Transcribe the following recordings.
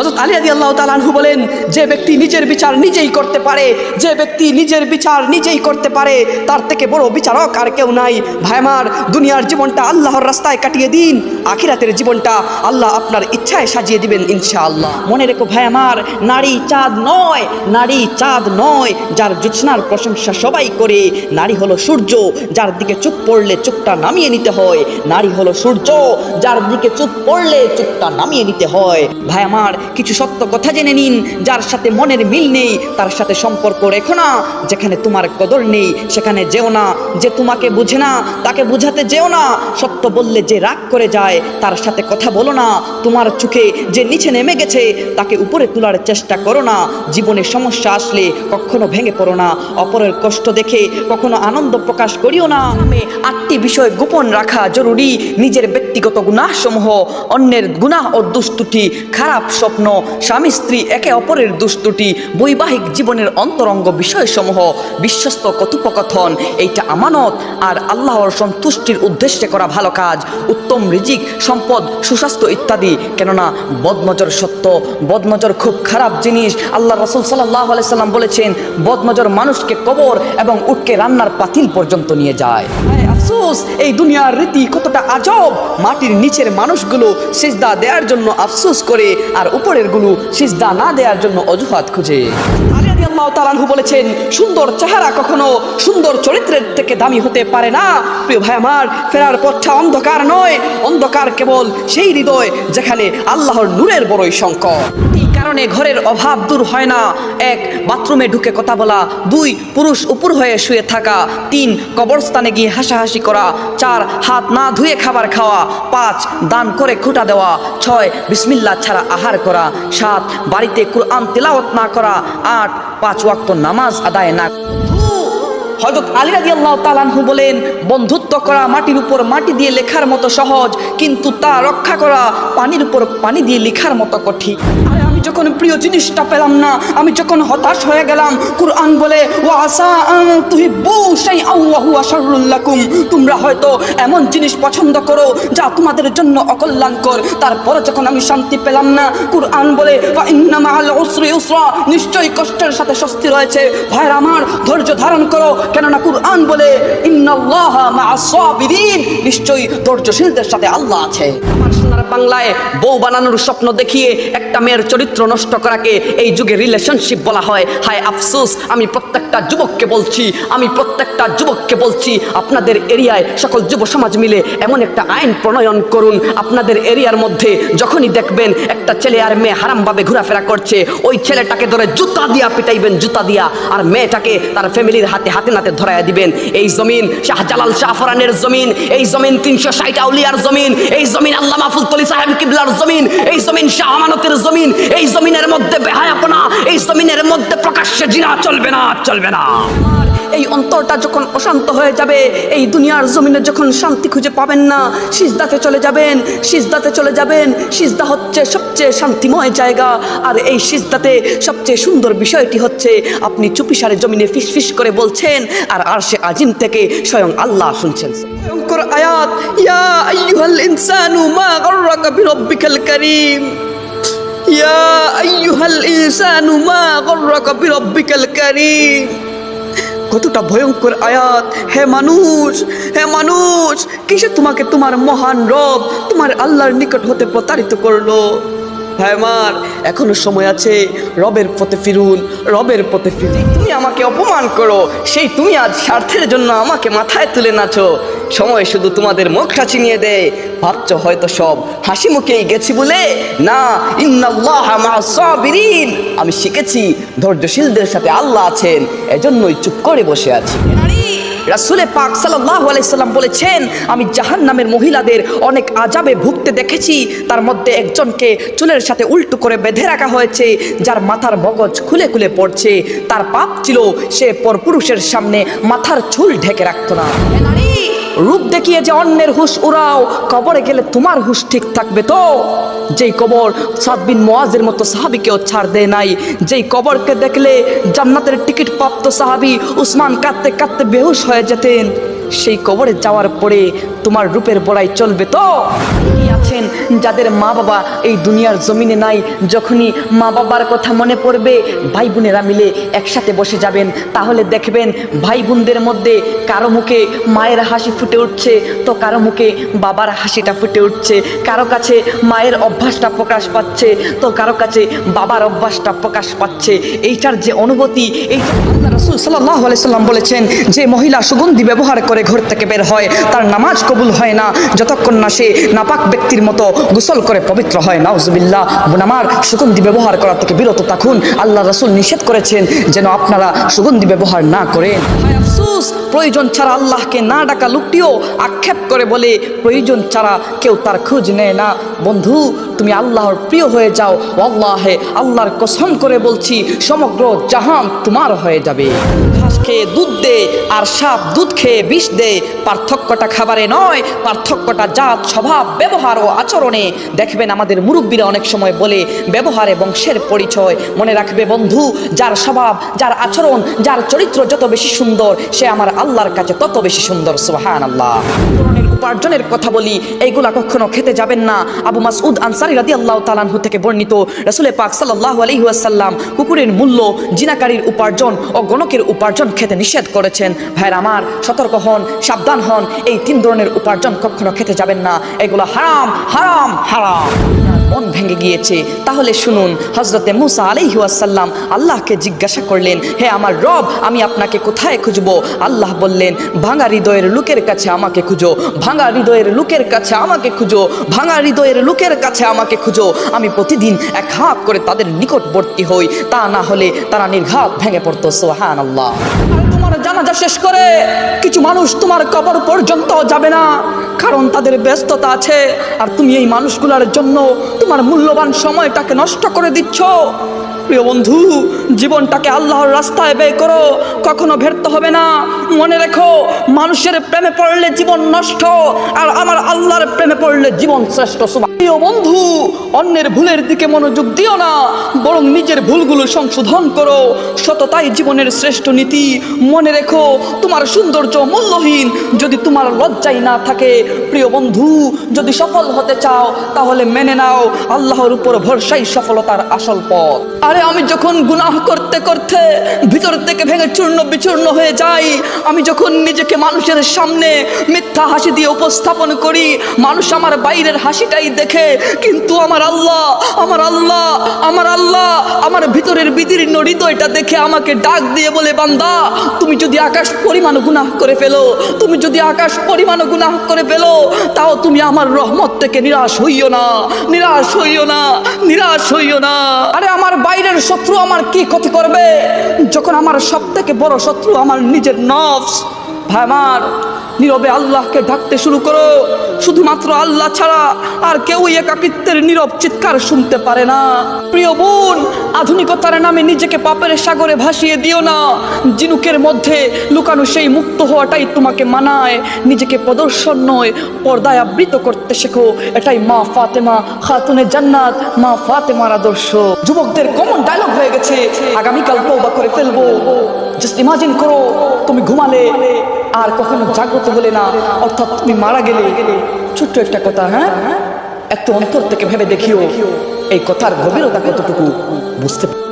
হজরত আলী আদি আল্লাহ তালানহু বলেন, যে ব্যক্তি নিজের বিচার নিজেই করতে পারে, যে ব্যক্তি নিজের বিচার নিজেই করতে পারে, তার থেকে বড় বিচারক আর কেউ নাই। ভাইমার দুনিয়ার জীবনটা আল্লাহর রাস্তায় কাটিয়ে দিন, আখিরাতের জীবনটা আল্লাহ আপনার ইচ্ছায় সাজিয়ে দিবেন ইনশাআল্লাহ। মনে রেখো ভাই আমার, নারী চাঁদ নয়, নারী চাঁদ নয়, যার জোৎস্নার প্রশংসা সবাই করে। নারী হলো সূর্য, যার দিকে চুপ পড়লে চুপটা নামিয়ে নিতে হয়। নারী হলো সূর্য, যার দিকে চুপ পড়লে চুপটা নামিয়ে নিতে হয়। ভাই আমার কিছু সত্য কথা জেনে নিন, যার সাথে মনের মিল নেই, তার সাথে সম্পর্ক রেখো না, যেখানে তোমার কদর নেই, সেখানে যেও না, যে তোমাকে বুঝে না, তাকে বুঝাতে যেও না, সত্য বললে যে রাগ করে যায়, তার সাথে কথা বলো না, তোমার চোখে যে নিচে নেমে গেছে, তাকে উপরে তোলার চেষ্টা করো না, জীবনে সমস্যা আসলে কখনো ভেঙে পড়ো না, অপরের কষ্ট দেখে কখনো আনন্দ প্রকাশ করিও না। আটটি বিষয় গোপন রাখা জরুরি, নিজের ব্যক্তিগত গুনাহসমূহ অন্যের গুনাহ ও দুষ্টুটি, খারাপ স্বপ্ন স্বামী, স্ত্রী, একে অপরের দুষ্টুটি বৈবাহিক জীবনের অন্তরঙ্গ বিষয়সমূহ, বিশ্বস্ত কথোপকথন, এইটা আমানত, আর আল্লাহর সন্তুষ্টির উদ্দেশ্যে করা ভালো কাজ, উত্তম রিজিক, সম্পদ, সুস্বাস্থ্য ইত্যাদি। কেননা বদনজর সত্য, বদনজর খুব খারাপ জিনিস। আল্লাহ রসুল সাল্লাহ সাল্লাম বলেছেন, বদনজর মানুষকে কবর এবং উটকে রান্নার পাতিল পর্যন্ত নিয়ে যায়। আফসোস এই দুনিয়ার রীতি কতটা আজব। মাটির নিচের মানুষগুলো সিজদা দেওয়ার জন্য আফসোস করে, আর উপরেরগুলো সিজদা না দেওয়ার জন্য অজুহাত খুঁজে। বলেছেন, সুন্দর চেহারা কখনো সুন্দর চরিত্রের থেকে দামি হতে পারে না। প্রিয় ভাই আমার, ফেরার পথটা অন্ধকার নয়, অন্ধকার কেবল সেই হৃদয় যেখানে আল্লাহর নূরের বড়ই সংকট। কারণে ঘরের অভাব দূর হয় না। এক, বাথরুমে ঢুকে কথা বলা। দুই, পুরুষ উপর হয়ে শুয়ে থাকা। তিন, কবরস্থানে গিয়ে হাসাহাসি করা। চার, হাত না ধুয়ে খাবার খাওয়া। পাঁচ, দান করে খুঁটা দেওয়া। ছয়, বিসমিল্লা ছাড়া আহার করা। সাত, বাড়িতে কুরআন তেলাওয়াত না করা। আট, পাঁচ ওয়াক্ত নামাজ আদায় না হজরত আলী রাজি আল্লাহ তালানহু বলেন, বন্ধুত্ব করা মাটির উপর মাটি দিয়ে লেখার মতো সহজ, কিন্তু তা রক্ষা করা পানির উপর পানি দিয়ে লেখার মতো কঠিন। আমি যখন প্রিয় জিনিসটা পেলাম না, আমি যখন হতাশ হয়ে গেলাম, কুরআন বলে, ওয়া আসা তুহিব্বু শাইআন ওয়া হুয়া তোমরা হয়তো এমন জিনিস পছন্দ করো যা তোমাদের জন্য অকল্যাণকর। তারপর যখন আমি শান্তি পেলাম না, কুরআন বলে নিশ্চয়ই কষ্টের সাথে স্বস্তি রয়েছে। ভাইরা আমার ধৈর্য ধারণ করো, কেননা কুরআন বলে নিশ্চয়ই ধৈর্যশীলদের সাথে আল্লাহ আছে। বাংলায় বউ বানানোর স্বপ্ন দেখিয়ে একটা মেয়ের চরিত্র নষ্ট করাকে এই যুগে রিলেশনশিপ বলা হয়। হায় আফসোস, আমি প্রত্যেকটা যুবককে বলছি, আমি প্রত্যেকটা যুবককে বলছি, আপনাদের এরিয়ায় সকল যুব সমাজ মিলে এমন একটা আইন প্রণয়ন করুন। আপনাদের এরিয়ার মধ্যে যখনই দেখবেন একটা ছেলে আর মেয়ে হারামভাবে ঘোরাফেরা করছে, ওই ছেলেটাকে ধরে জুতা দিয়া পিটাইবেন, জুতা দিয়া। আর মেয়েটাকে তার ফ্যামিলির হাতে হাতে নাতে ধরাইয়া দিবেন। এই জমিন শাহজালাল শাহফরানের জমিন, এই জমিন তিনশো ষাট আউলিয়ার জমিন, এই জমিন আল্লাহ মাহফুল তলি সাহেব কিবলার জমিন, এই জমিন শাহ আমানতের জমিন এই জমিনের মধ্যে বেহায়াপনা এই জমিনের মধ্যে প্রকাশ্যে জিনা চলবে না চলবে না। এই অন্তরটা যখন অশান্ত হয়ে যাবে এই দুনিয়ার জমিনে যখন শান্তি খুঁজে পাবেন না সিজদাতে চলে যাবেন সিজদাতে চলে যাবেন সিজদা হচ্ছে সবচেয়ে শান্তিময় জায়গা আর এই সিজদাতে সবচেয়ে সুন্দর বিষয়টি হচ্ছে আপনি চুপিসারে জমিনে ফিস ফিস করে বলছেন আর আর সে আজিম থেকে স্বয়ং আল্লাহ শুনছেন। ভয়ঙ্কর আয়াত ইয়া আইয়ুহাল ইনসানু মা গররাকা বিরব্বিকাল কারীম। ইয়া আইয়ুহাল ইনসানু মা গররাকা বিরাব্বিকাল কারীম কতটা ভয়ঙ্কর আয়াত। হে মানুষ হে মানুষ, কিসে তোমাকে তোমার মহান রব, তোমার আল্লাহর নিকট হতে প্রতারিত করল? আমার এখনও সময় আছে, রবের পথে ফিরুন, রবের পথে ফিরুন। তুমি আমাকে অপমান করো, সেই তুমি আজ স্বার্থের জন্য আমাকে মাথায় তুলে নাচো। সময় শুধু তোমাদের মুখটা চিনিয়ে দেয় ভাবছ হয়তো সব হাসি মুখেই গেছি বলে? না আমি শিখেছি, ধৈর্যশীলদের সাথে আল্লাহ আছেন, এজন্যই চুপ করে বসে আছি। রাসুলে পাক সাল্লাহ আলাইসাল্লাম বলেছেন, আমি জাহান নামের মহিলাদের অনেক আজাবে ভুগতে দেখেছি। তার মধ্যে একজনকে চুলের সাথে উল্টো করে বেঁধে রাখা হয়েছে, যার মাথার মগজ খুলে খুলে পড়ছে। তার পাপ ছিল, সে পরপুরুষের সামনে মাথার চুল ঢেকে রাখত না। রূপ দেখিয়ে যে অন্যের হুশ উড়াও, কবরে গেলে তোমার হুশ ঠিক থাকবে তো? যেই কবর সাদবিন মোয়াজের মতো সাহাবিকেও ছাড় দেয় নাই, যেই কবরকে দেখলে জান্নাতের টিকিট প্রাপ্ত সাহাবি উসমান কাঁদতে কাঁদতে বেহুশ হয়ে যেতেন, সেই কবরে যাওয়ার পরে তোমার রূপের বড়াই চলবে তো? যাদের মা বাবা এই দুনিয়ার জমিনে নাই, যখনই মা বাবার কথা মনে পড়বে ভাই বোনেরা মিলে একসাথে বসে যাবেন। তাহলে দেখবেন ভাই বোনদের মধ্যে কারও মুখে মায়ের হাসি ফুটে উঠছে, তো কারও মুখে বাবার হাসিটা ফুটে উঠছে। কারও কাছে মায়ের অভ্যাসটা প্রকাশ পাচ্ছে, তো কারও কাছে বাবার অভ্যাসটা প্রকাশ পাচ্ছে। এইটার যে অনুভূতি, এই সাল্লাম বলেছেন যে মহিলা সুগন্ধি ব্যবহার করে ঘর থেকে বের হয়, তার নামাজ কবুল হয় না। যতক্ষণ না সে নাপাক ব্যক্তির মতো গোসল করে পবিত্র হয়, নাউজুবিল্লাহ। নামার সুগন্ধি ব্যবহার করা থেকে বিরত থাকুন। আল্লাহ রসুল নিষেধ করেছেন যেন আপনারা সুগন্ধি ব্যবহার না করেন। প্রয়োজন ছাড়া আল্লাহকে না ডাকা লোকটিও আক্ষেপ করে বলে, প্রয়োজন ছাড়া কেউ তার খোঁজ নেয় না। বন্ধু, তুমি আল্লাহর প্রিয় হয়ে যাও। আল্লাহে আল্লাহর কসম করে বলছি, সমগ্র জাহান তোমার হয়ে যাবে। ঘাস খেয়ে দুধ দে আর সাপ দুধ খেয়ে বিষ দে। পার্থক্যটা খাবারে নয়, পার্থক্যটা জাত, স্বভাব, ব্যবহার ও আচরণে। দেখবেন আমাদের মুরব্বীরা অনেক সময় বলে, ব্যবহারে বংশের পরিচয়। মনে রাখবে, বন্ধু, যার স্বভাব, যার আচরণ, যার চরিত্র যত বেশি সুন্দর, সে আমার আল্লাহর কাছে তত বেশি সুন্দর। সোহান আল্লাহ উপার্জনের কথা বলি, এইগুলা কখনো খেতে যাবেন না। আবু মাসউদ আনসারি রাদি আল্লাহ তালানহু থেকে বর্ণিত, রসুলের পাক সাল্লাহ আলহিহাসাল্লাম কুকুরের মূল্য, জিনাকারীর উপার্জন ও গণকের উপার্জন খেতে নিষেধ করেছেন। ভাইয়ের আমার, সতর্ক হন, সাবধান হন, এই তিন ধরনের উপার্জন কখনো খেতে যাবেন না। এগুলো হারাম হারাম হারাম। মন ভেঙে গিয়েছে। তাহলে শুনুন হজরতে মুসা আলাইহাসাল্লাম আল্লাহকে জিজ্ঞাসা করলেন, হে আমার রব, আমি আপনাকে কোথায় খুঁজবো? আল্লাহ বললেন, ভাঙা হৃদয়ের লোকের কাছে আমাকে খুঁজো ভাঙা হৃদয়ের লোকের কাছে আমাকে খুঁজো, ভাঙা হৃদয়ের লোকের কাছে আমাকে খুঁজো। আমি প্রতিদিন এক হাত করে তাদের নিকটবর্তী হই, তা না হলে তারা নির্ঘাত ভেঙে পড়তো সোহান আল্লাহ তোমার জানাজা শেষ করে কিছু মানুষ তোমার কবর পর্যন্ত যাবে না, কারণ তাদের ব্যস্ততা আছে। আর তুমি এই মানুষগুলোর জন্য তোমার মূল্যবান সময়টাকে নষ্ট করে দিচ্ছ। প্রিয় বন্ধু, জীবনটাকে আল্লাহর রাস্তায় ব্যয় করো, কখনো ব্যর্থ হবে না। মনে রেখো, মানুষের প্রেমে পড়লে জীবন নষ্ট, আর আমার আল্লাহর প্রেমে পড়লে জীবন শ্রেষ্ঠ। প্রিয় বন্ধু, অন্যের ভুলের দিকে মনোযোগ দিও না, বরং নিজের ভুলগুলো সংশোধন করো। সততাই জীবনের শ্রেষ্ঠ নীতি। মনে রেখো, তোমার সৌন্দর্য মূল্যহীন, যদি তোমার লজ্জাই না থাকে। প্রিয় বন্ধু, যদি সফল হতে চাও, তাহলে মেনে নাও, আল্লাহর উপর ভরসাই সফলতার আসল পথ। আরে আমি যখন গুনাহ করতে করতে ভিতর থেকে ভেঙে চূর্ণ বিচূর্ণ হয়ে যাই, আমি যখন নিজেকে মানুষের সামনে মিথ্যা হাসি দিয়ে উপস্থাপন করি, মানুষ আমার বাইরের হাসিটাই দেখে, কিন্তু আমার আল্লাহ আমার আল্লাহ আমার আল্লাহ, আমার ভিতরের বিদীর্ণ হৃদয়টা দেখে আমাকে ডাক দিয়ে বলে, বান্দা, তুমি যদি আকাশ পরিমাণ গুনাহ করে ফেলো, তুমি যদি আকাশ পরিমাণ গুনাহ করে ফেলো, তাও তুমি আমার রহমত থেকে নিরাশ হইও না, নিরাশ হইও না, নিরাশ হইও না। আরে আমার বাইরের শত্রু আমার কি ক্ষতি করবে? যখন আমার সব থেকে বড় শত্রু আমার নিজের নফস, ভাই আমার নীরবে আল্লাহকে ডাকতে শুরু করো। শুধুমাত্র আল্লাহ ছাড়া আর কেউই একাকিত্বের নীরব চিৎকার শুনতে পারে না। প্রিয় বোন, আধুনিকতার নামে নিজেকে পাপের সাগরে ভাসিয়ে দিও না। জিনুকের মধ্যে লুকানো সেই মুক্ত হওয়াটাই তোমাকে মানায়। নিজেকে প্রদর্শন নয়, পর্দায় আবৃত করতে শেখো। এটাই মা ফাতেমা খাতুনে জান্নাত, মা ফাতেমার আদর্শ। যুবকদের কমন ডায়লগ হয়ে গেছে। আগামীকাল তৌবা করে ফেলব। জাস্ট ইমাজিন করো, তুমি ঘুমালে আর কখনো জাগ্রত হলে না, অর্থাৎ তুমি মারা গেলে। ছোট্ট একটা কথা হ্যাঁ? একটু অন্তর থেকে ভেবে দেখিও, এই কথার গভীরতা কতটুকু বুঝতে পার-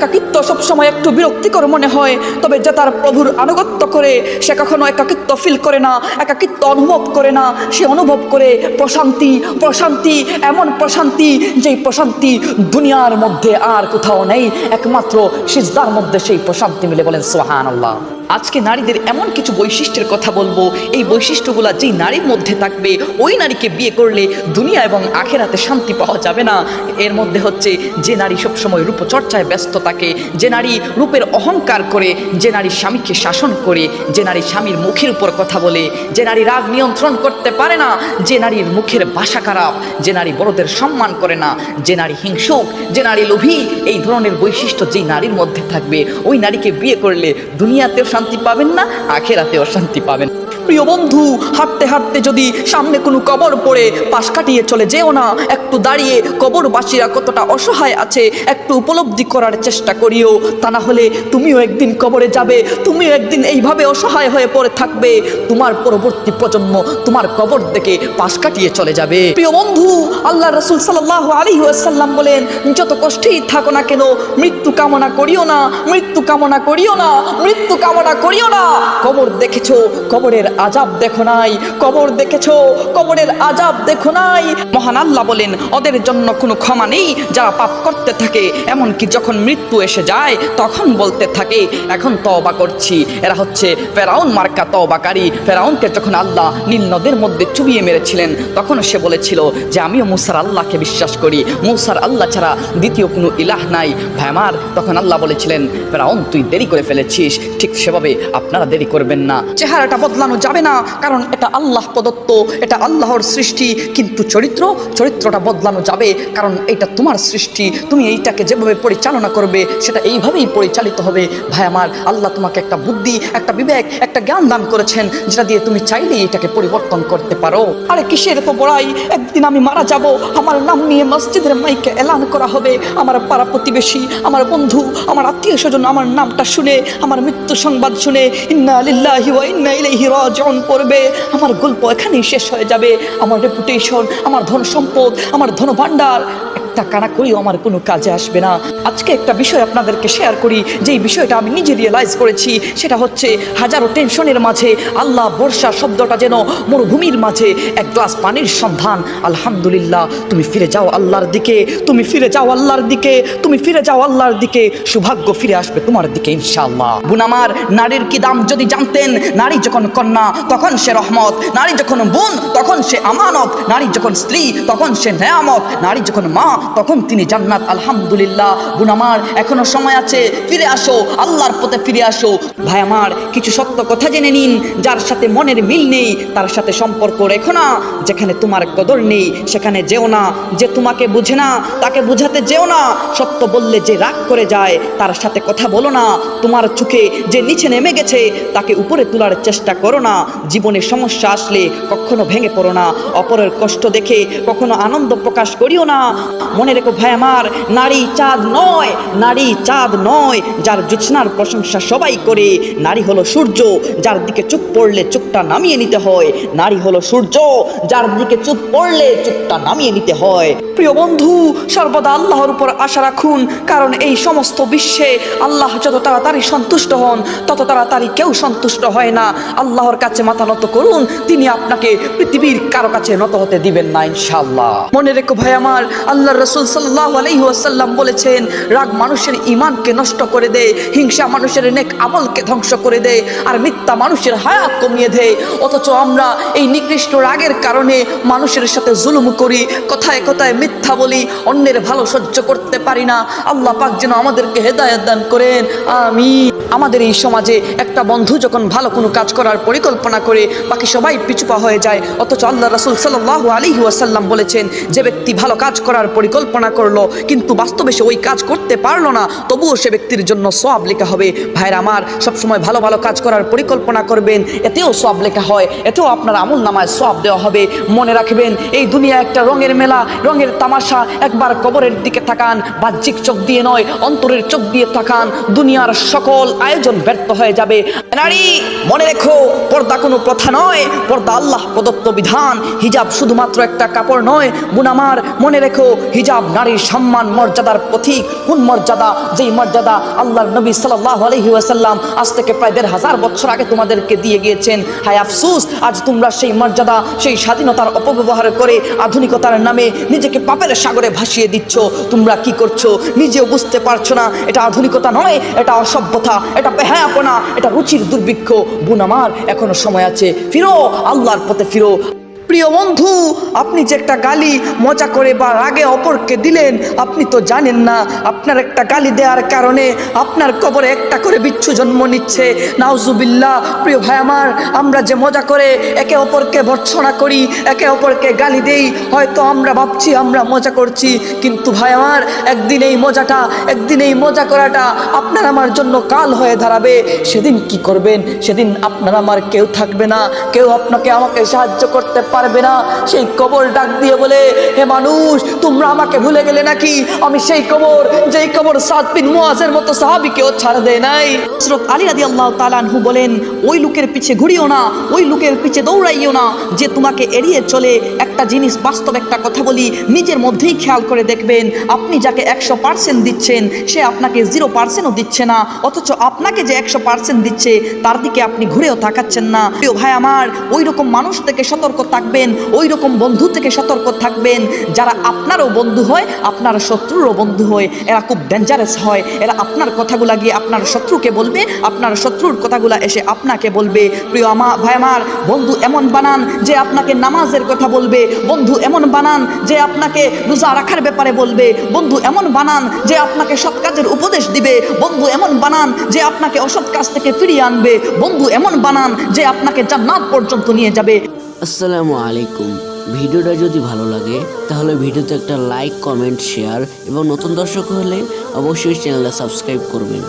একাকিত্ব সবসময় একটু বিরক্তিকর মনে হয়। তবে যে তার প্রভুর আনুগত্য করে, সে কখনো একাকিত্ব ফিল করে না, একাকিত্ব অনুভব করে না। সে অনুভব করে প্রশান্তি প্রশান্তি, এমন প্রশান্তি যেই প্রশান্তি দুনিয়ার মধ্যে আর কোথাও নেই। একমাত্র সিজদার মধ্যে সেই প্রশান্তি মিলে বলেন সোহান আল্লাহ আজকে নারীদের এমন কিছু বৈশিষ্ট্যের কথা বলব। এই বৈশিষ্ট্যগুলা যেই নারীর মধ্যে থাকবে, ওই নারীকে বিয়ে করলে দুনিয়া এবং আখেরাতে শান্তি পাওয়া যাবে না। এর মধ্যে হচ্ছে যে নারী সবসময় রূপচর্চায় ব্যস্ত থাকে, যে নারী রূপের অহংকার করে, যে নারী স্বামীকে শাসন করে, যে নারী স্বামীর মুখের উপর কথা বলে, যে নারী রাগ নিয়ন্ত্রণ করতে পারে না, যে নারীর মুখের ভাষা খারাপ, যে নারী বড়দের সম্মান করে না, যে নারী হিংসুক, যে নারী লোভী, এই ধরনের বৈশিষ্ট্য যেই নারীর মধ্যে থাকবে, ওই নারীকে বিয়ে করলে দুনিয়াতেও শান্তি পাবেন না আখেরাতেও অশান্তি পাবেন। প্রিয় বন্ধু, হাঁটতে হাঁটতে যদি সামনে কোনো কবর পড়ে, পাশ কাটিয়ে চলে যেও না। একটু দাঁড়িয়ে কবরবাসীরা কতটা অসহায় আছে, একটু উপলব্ধি করার চেষ্টা করিও। তা না হলে তুমিও একদিন কবরে যাবে, তুমিও একদিন এইভাবে অসহায় হয়ে পড়ে থাকবে। তোমার পরবর্তী প্রজন্ম তোমার কবর দেখে পাশ কাটিয়ে চলে যাবে। প্রিয় বন্ধু আল্লাহ রসুল সাল্লাহ আলী সাল্লাম বলেন, যত কষ্টেই থাকো না কেন, মৃত্যু কামনা করিও না, মৃত্যু কামনা করিও না, মৃত্যু কামনা করিও না। কবর দেখেছ, কবরের আজাব দেখো নাই, কবর দেখেছ, কবরের আজাব দেখো নাই। মহান আল্লাহ বলেন, ওদের জন্য কোনো ক্ষমা নেই, যারা পাপ করতে থাকে, এমনকি যখন মৃত্যু এসে যায়, তখন বলতে থাকে, এখন তওবা করছি। এরা হচ্ছে ফেরাউন মার্কা তওবাকারী। ফেরাউনকে যখন আল্লাহ নীল নদের মধ্যে চুবিয়ে মেরেছিলেন, তখন সে বলেছিল যে, আমিও মুসার আল্লাহকে বিশ্বাস করি। মুসার আল্লাহ ছাড়া দ্বিতীয় কোনো ইলাহ নাই। ভাই আমার, তখন আল্লাহ বলেছিলেন, ফেরাউন, তুই দেরি করে ফেলেছিস। ঠিক সেভাবে আপনারা দেরি করবেন না। চেহারাটা বদলানো যাবে না। কারণ এটা আল্লাহ প্রদত্ত, এটা আল্লাহর সৃষ্টি, কিন্তু চরিত্র, চরিত্রটা বদলানো যাবে। কারণ এটা তোমার সৃষ্টি, তুমি এইটাকে যেভাবে পরিচালনা করবে, সেটা এইভাবেই পরিচালিত হবে। ভাই আমার, আল্লাহ তোমাকে একটা বুদ্ধি, একটা বিবেক, একটা জ্ঞান দান করেছেন, যেটা দিয়ে তুমি চাইলেই এটাকে পরিবর্তন করতে পারো। আরে কিসের তো বড়াই? একদিন আমি মারা যাব। আমার নাম নিয়ে মসজিদের মাইকে এলান করা হবে। আমার পাড়া প্রতিবেশী, আমার বন্ধু, আমার আত্মীয় স্বজন আমার নামটা শুনে, আমার মৃত্যু সংবাদ শুনে, ইন্না লিল্লাহি ওয়া ইন্না ইলাইহি রাজিউন পড়বে আমার গল্প এখানেই শেষ হয়ে যাবে। আমার রেপুটেশন আমার ধন সম্পদ আমার ধন ভাণ্ডার কানা করিও, আমার কোনো কাজে আসবে না। আজকে একটা বিষয় আপনাদেরকে শেয়ার করি, যেই বিষয়টা আমি নিজে রিয়েলাইজ করেছি, সেটা হচ্ছে হাজারো টেনশনের মাঝে, আল্লাহ বর্ষা শব্দটা যেন মরুভূমির মাঝে এক গ্লাস পানির সন্ধান। আলহামদুলিল্লাহ, তুমি ফিরে যাও আল্লাহর দিকে, তুমি ফিরে যাও আল্লাহর দিকে, তুমি ফিরে যাও আল্লাহর দিকে, সৌভাগ্য ফিরে আসবে তোমার দিকে ইনশাআল্লাহ। বুনামার নারীর কি দাম যদি জানতেন? নারী যখন কন্যা, তখন সে রহমত। নারী যখন বোন, তখন সে আমানত। নারী যখন স্ত্রী, তখন সে নেয়ামত। নারী যখন মা তখন তিনি জান্নাত, আলহামদুলিল্লাহ। বোন আমার, এখনও সময় আছে, ফিরে আসো, আল্লাহর পথে ফিরে আসো। ভাই আমার, কিছু সত্য কথা জেনে নিন, যার সাথে মনের মিল নেই, তার সাথে সম্পর্ক রেখো না, যেখানে তোমার কদর নেই, সেখানে যেও না। যে তোমাকে বুঝে না, তাকে বুঝাতে যেও না। সত্য বললে যে রাগ করে যায়, তার সাথে কথা বলো না। তোমার চোখে যে নিচে নেমে গেছে, তাকে উপরে তোলার চেষ্টা করো না। জীবনে সমস্যা আসলে কখনো ভেঙে পড়ো না। অপরের কষ্ট দেখে কখনো আনন্দ প্রকাশ করিও না। মনে রেখো ভাই আমার, নারী চাঁদ নয়, নারী চাঁদ নয়, যার জুৎস্নার প্রশংসা সবাই করে। নারী হলো সূর্য, যার দিকে চুপ পড়লে চুপটা নামিয়ে নিতে হয়। নারী হলো সূর্য, যার দিকে চুপ পড়লে চুপটা নামিয়ে নিতে হয়। প্রিয় বন্ধু, সর্বদা আল্লাহর উপর আশা রাখুন, কারণ এই সমস্ত বিশ্বে আল্লাহ যত তাড়াতাড়ি সন্তুষ্ট হন, তত তাড়াতাড়ি কেউ সন্তুষ্ট হয় না। আল্লাহর কাছে মাথা নত করুন, তিনি আপনাকে পৃথিবীর কারও কাছে নত হতে দিবেন না, ইনশাআল্লাহ। মনে রেখো ভাই আমার আল্লাহ রসুল সাল্লাহ আলাইহি ওয়াসাল্লাম বলেছেন, রাগ মানুষের ইমানকে নষ্ট করে দেয় হিংসা মানুষের নেক আমলকে ধ্বংস করে দেয় আর মিথ্যা মানুষের হায়াত কমিয়ে দেয় অথচ আমরা এই নিকৃষ্ট রাগের কারণে মানুষের সাথে জুলুম করি, কথায় কথায় মিথ্যা বলি, অন্যের ভালো সহ্য করতে পারি না। আল্লাহ পাক যেন আমাদেরকে হেদায়ত দান করেন আমি আমাদের এই সমাজে একটা বন্ধু যখন ভালো কোনো কাজ করার পরিকল্পনা করে, বাকি সবাই পিছুপা হয়ে যায়, অথচ আল্লাহ রসুল সাল্লাহ আলী ওয়াসাল্লাম বলেছেন, যে ব্যক্তি ভালো কাজ করার পরিকল্পনা করল, কিন্তু বাস্তবে সে ওই কাজ করতে পারল না। তবুও সে ব্যক্তির জন্য সব লেখা হবে। ভাইরা আমার, সবসময় ভালো ভালো কাজ করার পরিকল্পনা করবেন, এতেও সব লেখা হয়, এতেও আপনার আমল নামায় সব দেওয়া হবে। মনে রাখবেন, এই দুনিয়া একটা রঙের মেলা, রঙের তামাশা, একবার কবরের দিকে তাকান, বাহ্যিক চোখ দিয়ে নয়, অন্তরের চোখ দিয়ে তাকান, দুনিয়ার সকল আয়োজন ব্যর্থ হয়ে যাবে। নারী, মনে রেখো, পর্দা কোনো প্রথা নয়, পর্দা আল্লাহ প্রদত্ত বিধান। হিজাব শুধুমাত্র একটা কাপড় নয় বুনামার মনে রেখো হিজাব নারীর সম্মান, মর্যাদার প্রতীক। কোন মর্যাদা? যেই মর্যাদা আল্লাহর নবী সাল্লাহ আলহি ওয়াসাল্লাম আজ থেকে প্রায় দেড় হাজার বছর আগে তোমাদেরকে দিয়ে গিয়েছেন। হায় আফসুস, আজ তোমরা সেই মর্যাদা, সেই স্বাধীনতার অপব্যবহার করে আধুনিকতার নামে নিজেকে পাপের সাগরে ভাসিয়ে দিচ্ছ। তোমরা কি করছ? নিজেও বুঝতে পারছ না, এটা আধুনিকতা নয়, এটা অসভ্যতা, এটা বেহায়াপনা, এটা রুচির দুর্ভিক্ষ। বোন আমার, এখনও সময় আছে। ফিরো, আল্লাহর পথে ফিরো। প্রিয় বন্ধু, আপনি যে একটা গালি মজা করে বা রাগে অপরকে দিলেন, আপনি তো জানেন না, আপনার একটা গালি দেওয়ার কারণে আপনার কবরে একটা করে বিচ্ছু জন্ম নিচ্ছে। নাউজুবিল্লাহ, প্রিয় ভাই আমার, আমরা যে মজা করে একে অপরকে ভর্ৎসনা করি, একে অপরকে গালি দেই, হয়তো আমরা ভাবছি, আমরা মজা করছি, কিন্তু ভাই আমার, একদিন এই মজাটা, একদিন এই মজা করাটা আপনার আমার জন্য কাল হয়ে দাঁড়াবে। সেদিন কি করবেন? সেদিন আপনার আমার কেউ থাকবে না, কেউ আপনাকে আমাকে সাহায্য করতে পারবে না। সেই কবর ডাক দিয়ে বলে, হে মানুষ, তোমরা আমাকে ভুলে গেলে নাকি? আমি সেই কবর, যেই কবর সাত বিন মুয়াজের মতো সাহাবিকেও ছাড় দেয় নাই। হযরত আলী রাদিয়াল্লাহু তাআলা আনহু বলেন, ওই লোকের পিছে ঘুরিও না, ওই লোকের পিছে দৌড়াইও না। যে তোমাকে এড়িয়ে চলে, একটা জিনিস বাস্তব একটা কথা বলি, নিজের মধ্যেই খেয়াল করে দেখবেন, আপনি যাকে একশো পার্সেন্ট দিচ্ছেন, সে আপনাকে জিরো পার্সেন্টও দিচ্ছে না। অথচ আপনাকে যে একশো পার্সেন্ট দিচ্ছে, তার দিকে আপনি ঘুরেও তাকাচ্ছেন না। প্রিয় ভাই আমার, ওই রকম মানুষ থেকে সতর্ক থাকবেন ওই রকম বন্ধু থেকে সতর্ক থাকবেন। যারা আপনারও বন্ধু হয়, আপনার শত্রুরও বন্ধু হয়, এরা খুব ডেঞ্জারাস হয়। এরা আপনার কথাগুলা গিয়ে আপনার শত্রুকে বলবে, আপনার শত্রুর কথাগুলা এসে আপনাকে বলবে। প্রিয় আমা, ভাই আমার, বন্ধু এমন বানান যে আপনাকে নামাজের কথা বলবে। বন্ধু এমন বানান যে আপনাকে রোজা রাখার ব্যাপারে বলবে। বন্ধু এমন বানান যে আপনাকে সৎ কাজের উপদেশ দিবে। বন্ধু এমন বানান যে আপনাকে অসৎ কাজ থেকে ফিরিয়ে আনবে। বন্ধু এমন বানান যে আপনাকে জান্নাত পর্যন্ত নিয়ে যাবে। আসসালামু আলাইকুম। ভিডিওটা যদি ভালো লাগে, তাহলে ভিডিওতে একটা লাইক কমেন্ট শেয়ার এবং নতুন দর্শক হলে অবশ্যই চ্যানেলটা সাবস্ক্রাইব করবেন।